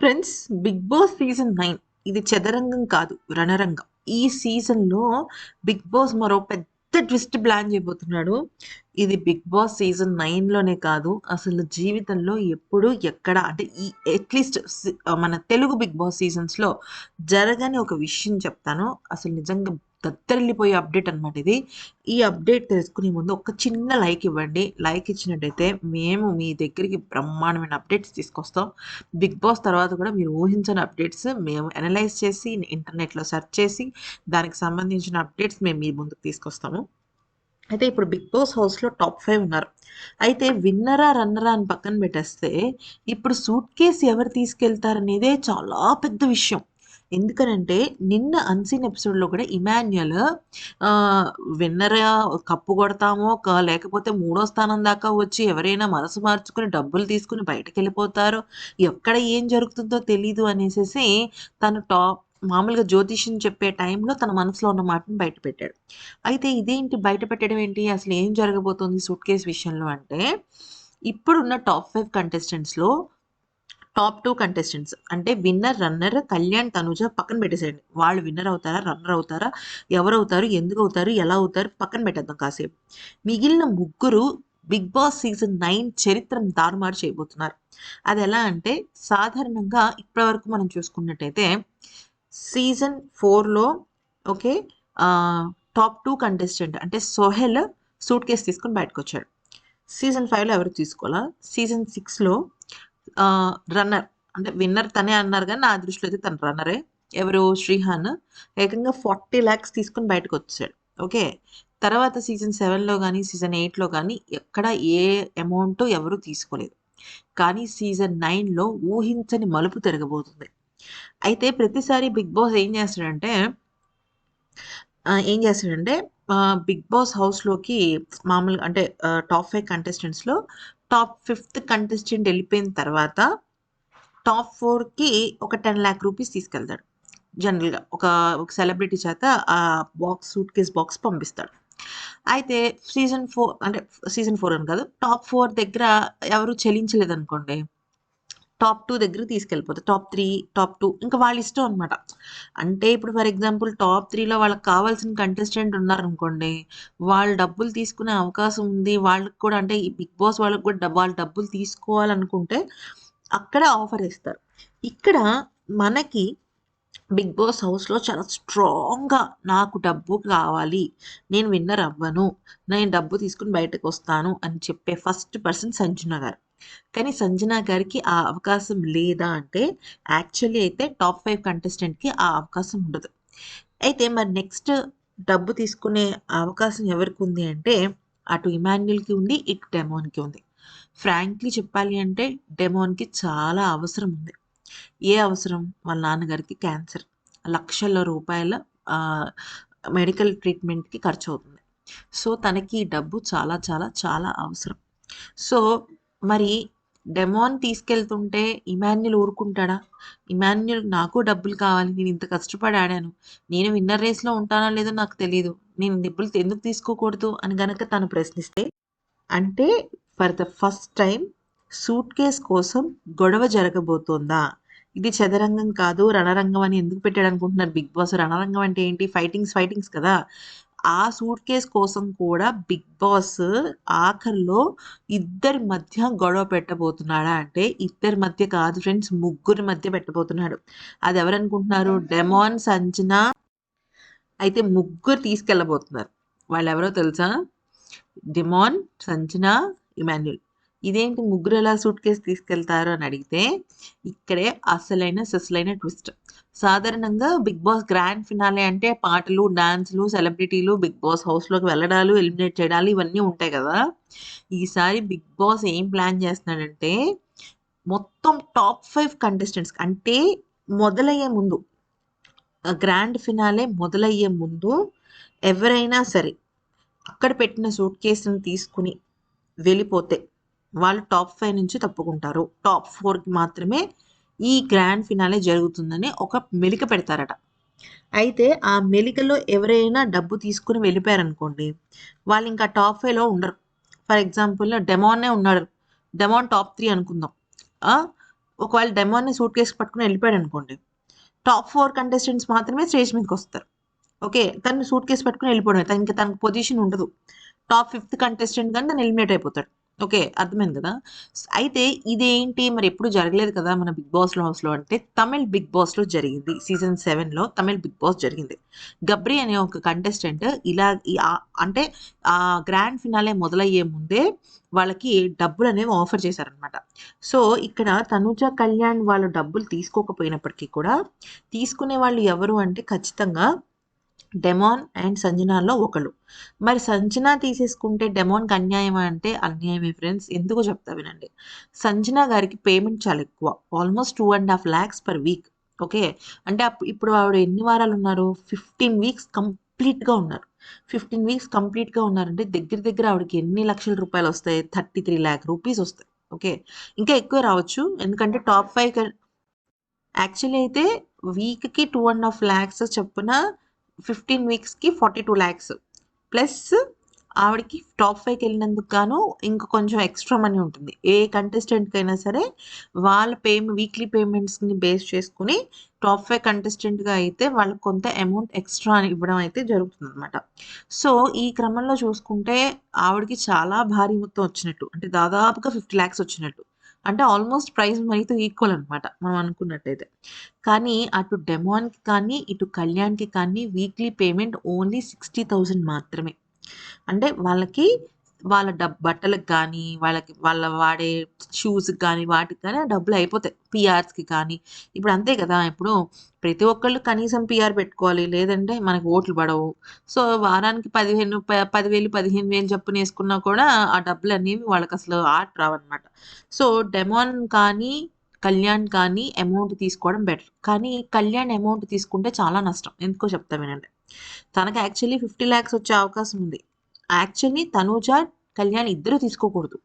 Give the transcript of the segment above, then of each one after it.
Friends Big Boss season nine ఇది చదరంగం కాదు రణరంగం. ఈ సీజన్లో బిగ్ బాస్ మరో పెద్ద ట్విస్ట్ ప్లాన్ చేయబోతున్నాడు. ఇది బిగ్ బాస్ సీజన్ నైన్లోనే కాదు అసలు జీవితంలో ఎప్పుడు ఎక్కడ అంటే ఈ అట్లీస్ట్ మన తెలుగు బిగ్ బాస్ సీజన్స్లో జరగని ఒక విషయం చెప్తాను. అసలు నిజంగా దత్తరిల్లిపోయే అప్డేట్ అనమాట ఇది. ఈ అప్డేట్ తెలుసుకునే ముందు ఒక చిన్న లైక్ ఇవ్వండి. లైక్ ఇచ్చినట్టయితే మేము మీ దగ్గరికి బ్రహ్మాండమైన అప్డేట్స్ తీసుకొస్తాం. బిగ్ బాస్ తర్వాత కూడా మీరు ఊహించని అప్డేట్స్ మేము అనలైజ్ చేసి ఇంటర్నెట్లో సెర్చ్ చేసి దానికి సంబంధించిన అప్డేట్స్ మేము మీ ముందుకు తీసుకొస్తాము. అయితే ఇప్పుడు బిగ్ బాస్ హౌస్లో టాప్ ఫైవ్ ఉన్నారు. అయితే విన్నరా రన్నరా అని పక్కన పెట్టేస్తే ఇప్పుడు సూట్ కేసు ఎవరు తీసుకెళ్తారనేదే చాలా పెద్ద విషయం. ఎందుకనంటే నిన్న అన్సీన్ ఎపిసోడ్లో కూడా ఇమాన్యుయల్ విన్నరా కప్పు కొడతామో లేకపోతే మూడో స్థానం దాకా వచ్చి ఎవరైనా మనసు మార్చుకుని డబ్బులు తీసుకుని బయటకు వెళ్ళిపోతారో ఎక్కడ ఏం జరుగుతుందో తెలీదు అనేసి తను టాప్ మామూలుగా జ్యోతిష్యం చెప్పే టైంలో తన మనసులో ఉన్న మాటను బయట పెట్టాడు అయితే ఇదేంటి బయట పెట్టడం ఏంటి? అసలు ఏం జరగబోతోంది సూట్ కేస్ విషయంలో అంటే ఇప్పుడున్న టాప్ ఫైవ్ కంటెస్టెంట్స్లో టాప్ టూ కంటెస్టెంట్స్. అంటే విన్నర్ రన్నర్ కళ్యాణ్ తనుజ పక్కన పెట్టేసేయండి. వాళ్ళు విన్నర్ అవుతారా రన్నర్ అవుతారా ఎవరు అవుతారు ఎందుకు అవుతారు ఎలా అవుతారు పక్కన పెట్టేద్దాం కాసేపు. మిగిలిన ముగ్గురు బిగ్ బాస్ సీజన్ నైన్ చరిత్రను తారుమారు చేయబోతున్నారు. అది ఎలా అంటే సాధారణంగా ఇప్పటివరకు మనం చూసుకున్నట్టయితే సీజన్ ఫోర్లో ఓకే టాప్ టూ కంటెస్టెంట్ అంటే సోహెల్ సూట్ కేస్ తీసుకొని బయటకు వచ్చాడు సీజన్ ఫైవ్లో ఎవరు తీసుకోవాలా? సీజన్ సిక్స్లో రన్నర్ అంటే విన్నర్ తనే అన్నారు కానీ నా దృష్టిలో అయితే తన రన్నరే ఎవరు? శ్రీహాన్. ఏకంగా ఫార్టీ ల్యాక్స్ తీసుకొని బయటకు వచ్చాడు. ఓకే? తర్వాత సీజన్ సెవెన్లో కానీ సీజన్ ఎయిట్లో కానీ ఎక్కడ ఏ అమౌంట్ ఎవరు తీసుకోలేదు. కానీ సీజన్ నైన్లో ఊహించని మలుపు తిరగబోతుంది. అయితే ప్రతిసారి బిగ్ బాస్ ఏం చేస్తాడంటే ఏం చేస్తాడంటే బిగ్ బాస్ హౌస్లోకి మామూలుగా అంటే టాప్ ఫైవ్ కంటెస్టెంట్స్లో టాప్ ఫిఫ్త్ కంటెస్టెంట్ వెళ్ళిపోయిన తర్వాత టాప్ ఫోర్కి ఒక టెన్ ల్యాక్ రూపీస్ తీసుకెళ్తాడు. జనరల్గా ఒక ఒక సెలబ్రిటీ చేత ఆ బాక్స్ సూట్ కేస్ బాక్స్ పంపిస్తాడు. అయితే సీజన్ ఫోర్ అంటే సీజన్ ఫోర్ అని కాదు టాప్ ఫోర్ దగ్గర ఎవరు చెల్లించలేదు అనుకోండి టాప్ టూ దగ్గర తీసుకెళ్ళిపోతారు టాప్ త్రీ టాప్ టూ ఇంకా వాళ్ళ ఇష్టం అనమాట అంటే ఇప్పుడు ఫర్ ఎగ్జాంపుల్ టాప్ త్రీలో వాళ్ళకి కావాల్సిన కంటెస్టెంట్ ఉన్నారనుకోండి వాళ్ళు డబ్బులు తీసుకునే అవకాశం ఉంది వాళ్ళకి కూడా అంటే ఈ బిగ్ బాస్ వాళ్ళకి కూడా వాళ్ళు డబ్బులు తీసుకోవాలనుకుంటే అక్కడ ఆఫర్ ఇస్తారు. ఇక్కడ మనకి బిగ్ బాస్ హౌస్లో చాలా స్ట్రాంగ్గా నాకు డబ్బు కావాలి నేను విన్నర్ అవ్వను నేను డబ్బు తీసుకుని బయటకు వస్తాను అని చెప్పే ఫస్ట్ పర్సన్ సంజన గారు. కానీ సంజన గారికి ఆ అవకాశం లేదా అంటే యాక్చువల్లీ అయితే టాప్ ఫైవ్ కంటెస్టెంట్కి ఆ అవకాశం ఉండదు. అయితే మరి నెక్స్ట్ డబ్బు తీసుకునే అవకాశం ఎవరికి ఉంది అంటే అటు ఇమాన్యుల్కి ఉంది ఇటు డెమోన్కి ఉంది. ఫ్రాంక్లీ చెప్పాలి అంటే డెమోన్కి చాలా అవసరం ఉంది. ఏ అవసరం? వాళ్ళ నాన్నగారికి క్యాన్సర్. లక్షల రూపాయల మెడికల్ ట్రీట్మెంట్కి ఖర్చు అవుతుంది సో తనకి ఈ డబ్బు చాలా చాలా చాలా అవసరం. సో మరి డెమోన్ తీసుకెళ్తుంటే ఇమాన్యుల్ ఊరుకుంటాడా? ఇమాన్యుల్ నాకు డబ్బులు కావాలి. నేను ఇంత కష్టపడి ఆడాను. నేను విన్నర్ రేస్లో ఉంటానో లేదో నాకు తెలియదు నేను డబ్బులు ఎందుకు తీసుకోకూడదు? అని గనక తను ప్రశ్నిస్తే అంటే for the first time suitcase కోసం గొడవ జరగబోతోందా? ఇది చదరంగం కాదు రణరంగం అని ఎందుకు పెట్టాడు అనుకుంటున్నారు బిగ్ బాస్ రణరంగం అంటే ఏంటి? ఫైటింగ్స్ ఫైటింగ్స్ కదా. ఆ సూట్ కేస్ కోసం కూడా బిగ్ బాస్ ఆఖరిలో ఇద్దరి మధ్య గొడవ పెట్టబోతున్నాడా అంటే ఇద్దరి మధ్య కాదు ఫ్రెండ్స్ ముగ్గురి మధ్య పెట్టబోతున్నాడు. అది ఎవరనుకుంటున్నారు? డెమాన్ సంజన అయితే ముగ్గురు తీసుకెళ్ళబోతున్నారు. వాళ్ళు ఎవరో తెలుసా? Demon Sanjana Emmanuel. ఇదేంటి ముగ్గురు ఎలా సూట్ కేసు తీసుకెళ్తారు అని అడిగితే ఇక్కడే అసలైన ససలైన ట్విస్ట్ సాధారణంగా బిగ్ బాస్ గ్రాండ్ ఫినాలే అంటే పాటలు డాన్సులు సెలబ్రిటీలు బిగ్ బాస్ హౌస్లోకి వెళ్ళడాలు ఎలిమినేట్ చేయడాలు ఇవన్నీ ఉంటాయి కదా. ఈసారి బిగ్ బాస్ ఏం ప్లాన్ చేస్తున్నాడంటే మొత్తం టాప్ ఫైవ్ కంటెస్టెంట్స్ అంటే మొదలయ్యే ముందు గ్రాండ్ ఫినాలే మొదలయ్యే ముందు ఎవరైనా సరే అక్కడ పెట్టిన సూట్ కేసును తీసుకుని వెళ్ళిపోతే వాళ్ళు టాప్ ఫైవ్ నుంచి తప్పుకుంటారు. టాప్ ఫోర్కి మాత్రమే ఈ గ్రాండ్ ఫినాలే జరుగుతుందని ఒక మెలిక పెడతారట. అయితే ఆ మెలికలో ఎవరైనా డబ్బు తీసుకుని వెళ్ళిపోయారనుకోండి వాళ్ళు ఇంకా టాప్ ఫైవ్లో ఉండరు. ఫర్ ఎగ్జాంపుల్ డెమానే ఉన్నాడు. డెమాన్ టాప్ త్రీ అనుకుందాం. ఒకవేళ డెమోని సూట్ కేసు పట్టుకుని వెళ్ళిపోయాడు అనుకోండి టాప్ ఫోర్ కంటెస్టెంట్స్ మాత్రమే స్టేజ్ మీదకి వస్తారు. ఓకే తను సూట్ కేసు పట్టుకుని వెళ్ళిపోవడం తనకి తనకు పొజిషన్ ఉండదు. టాప్ ఫిఫ్త్ కంటెస్టెంట్ కానీ తను ఎలిమినేట్ అయిపోతాడు. ఓకే అర్థమైంది కదా? అయితే ఇదేంటి? మరి ఎప్పుడు జరగలేదు కదా మన బిగ్ బాస్ హౌస్లో అంటే తమిళ్ బిగ్ బాస్లో జరిగింది. సీజన్ సెవెన్లో తమిళ్ బిగ్ బాస్ జరిగింది. గబ్రి అనే ఒక కంటెస్టెంట్ ఇలా అంటే ఆ గ్రాండ్ ఫినాలే మొదలయ్యే ముందే వాళ్ళకి డబ్బులు అనేవి ఆఫర్ చేశారనమాట సో ఇక్కడ తనుజ కళ్యాణ్ వాళ్ళు డబ్బులు తీసుకోకపోయినప్పటికీ కూడా తీసుకునే వాళ్ళు ఎవరు అంటే ఖచ్చితంగా డెమాన్ అండ్ సంజనాలో ఒకళ్ళు. మరి సంజన తీసేసుకుంటే డెమాన్కి అన్యాయం అంటే అన్యాయమే ఫ్రెండ్స్. ఎందుకో చెప్తా వినండి. సంజన గారికి పేమెంట్ చాలా ఎక్కువ. Almost two and half lakhs per week. Okay? అంటే అప్- ఇప్పుడు ఆవిడ ఎన్ని వారాలు ఉన్నారు? ఫిఫ్టీన్ వీక్స్ కంప్లీట్గా ఉన్నారు. ఫిఫ్టీన్ వీక్స్ కంప్లీట్గా ఉన్నారంటే దగ్గర దగ్గర ఆవిడకి ఎన్ని లక్షల రూపాయలు వస్తాయి? థర్టీ త్రీ ల్యాక్ రూపీస్ వస్తాయి. ఓకే? ఇంకా ఎక్కువ రావచ్చు. ఎందుకంటే టాప్ ఫైవ్ యాక్చువల్లీ అయితే వీక్కి టూ అండ్ హాఫ్ ల్యాక్స్ చెప్పిన ఫిఫ్టీన్ వీక్స్కి ఫార్టీ టూ ల్యాక్స్ ప్లస్ ఆవిడకి టాప్ ఫైవ్కి వెళ్ళినందుకు గాను ఇంకా కొంచెం ఎక్స్ట్రా మనీ ఉంటుంది. ఏ కంటెస్టెంట్కి అయినా సరే వాళ్ళ పేమెంట్ వీక్లీ పేమెంట్స్ని బేస్ చేసుకుని టాప్ ఫైవ్ కంటెస్టెంట్గా అయితే వాళ్ళకి కొంత అమౌంట్ ఎక్స్ట్రా ఇవ్వడం అయితే జరుగుతుంది అనమాట సో ఈ క్రమంలో చూసుకుంటే ఆవిడకి చాలా భారీ మొత్తం వచ్చినట్టు. అంటే దాదాపుగా ఫిఫ్టీ ల్యాక్స్ వచ్చినట్టు. అంటే ఆల్మోస్ట్ ప్రైస్ మనీతో ఈక్వల్ అనమాట మనం అనుకున్నట్టయితే. కానీ అటు డెమాన్కి కానీ ఇటు కళ్యాణ్కి కానీ weekly payment only sixty thousand మాత్రమే. అంటే వాళ్ళకి వాళ్ళ డబ్ బట్టలకు కానీ వాళ్ళకి వాళ్ళ వాడే షూస్కి కానీ వాటికి కానీ డబ్బులు అయిపోతాయి. పిఆర్స్కి కానీ. ఇప్పుడు అంతే కదా ఇప్పుడు ప్రతి ఒక్కళ్ళు కనీసం పిఆర్ పెట్టుకోవాలి. లేదంటే మనకి ఓట్లు పడవు. సో వారానికి పదిహేను ప- పదివేలు పదిహేను వేలు చొప్పున వేసుకున్నా కూడా ఆ డబ్బులు అనేవి వాళ్ళకి అసలు ఆర్ట్ రావన్నమాట. సో డెమాన్ కానీ కళ్యాణ్ కానీ అమౌంట్ తీసుకోవడం బెటర్ కానీ కళ్యాణ్ అమౌంట్ తీసుకుంటే చాలా నష్టం. ఎందుకో చెప్తా వినండి. తనకి యాక్చువల్లీ ఫిఫ్టీ ల్యాక్స్ వచ్చే అవకాశం ఉంది. యాక్చువల్లీ తనూజ కళ్యాణ్ ఇద్దరు తీసుకోకూడదు.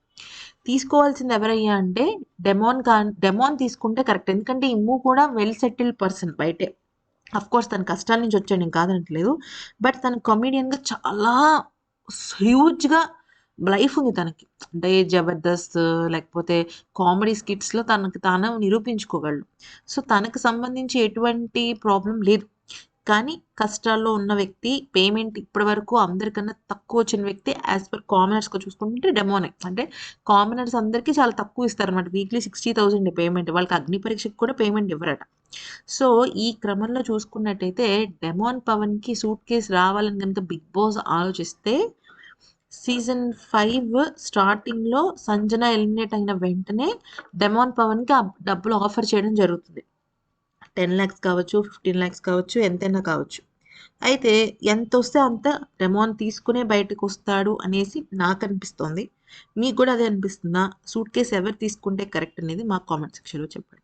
తీసుకోవాల్సింది ఎవరయ్యా అంటే డెమోన్ కా డెమాన్ తీసుకుంటే కరెక్ట్. ఎందుకంటే ఇమ్ము కూడా వెల్ సెటిల్డ్ పర్సన్ బయటే. అఫ్ కోర్స్ తన కష్టాల నుంచి వచ్చాడు నేను కాదనట్లేదు. బట్ తన కమెడియన్గా చాలా హ్యూజ్గా లైఫ్ ఉంది తనకి. అంటే జబర్దస్త్ లేకపోతే కామెడీ స్కిట్స్లో తనకు తాను నిరూపించుకోగలడు. సో తనకు సంబంధించి ఎటువంటి ప్రాబ్లం లేదు. కానీ కష్టాల్లో ఉన్న వ్యక్తి పేమెంట్ ఇప్పటి వరకు అందరికన్నా తక్కువ వచ్చిన వ్యక్తి యాజ్ పర్ కామనర్స్గా చూసుకుంటే డెమోనిక్ అంటే కామనర్స్ అందరికీ చాలా తక్కువ ఇస్తారన్నమాట. వీక్లీ సిక్స్టీ థౌసండ్ పేమెంట్ వాళ్ళకి అగ్ని పరీక్షకు కూడా పేమెంట్ ఇవ్వరట. సో ఈ క్రమంలో చూసుకున్నట్టయితే డెమోన్ పవన్కి సూట్ కేసు రావాలని కనుక బిగ్ బాస్ ఆలోచిస్తే సీజన్ ఫైవ్ స్టార్టింగ్లో సంజన ఎలిమినేట్ అయిన వెంటనే డెమాన్ పవన్కి ఆ డబ్బులు ఆఫర్ చేయడం జరుగుతుంది. టెన్ ల్యాక్స్ కావచ్చు ఫిఫ్టీన్ ల్యాక్స్ కావచ్చు ఎంతైనా కావచ్చు. అయితే ఎంత వస్తే అంత అమౌంట్ తీసుకునే బయటకు వస్తాడు అనేసి నాకు అనిపిస్తోంది మీకు కూడా అదే అనిపిస్తుందా? సూట్ కేసు ఎవరు తీసుకుంటే కరెక్ట్ అనేది మా కామెంట్ సెక్షన్లో చెప్పండి.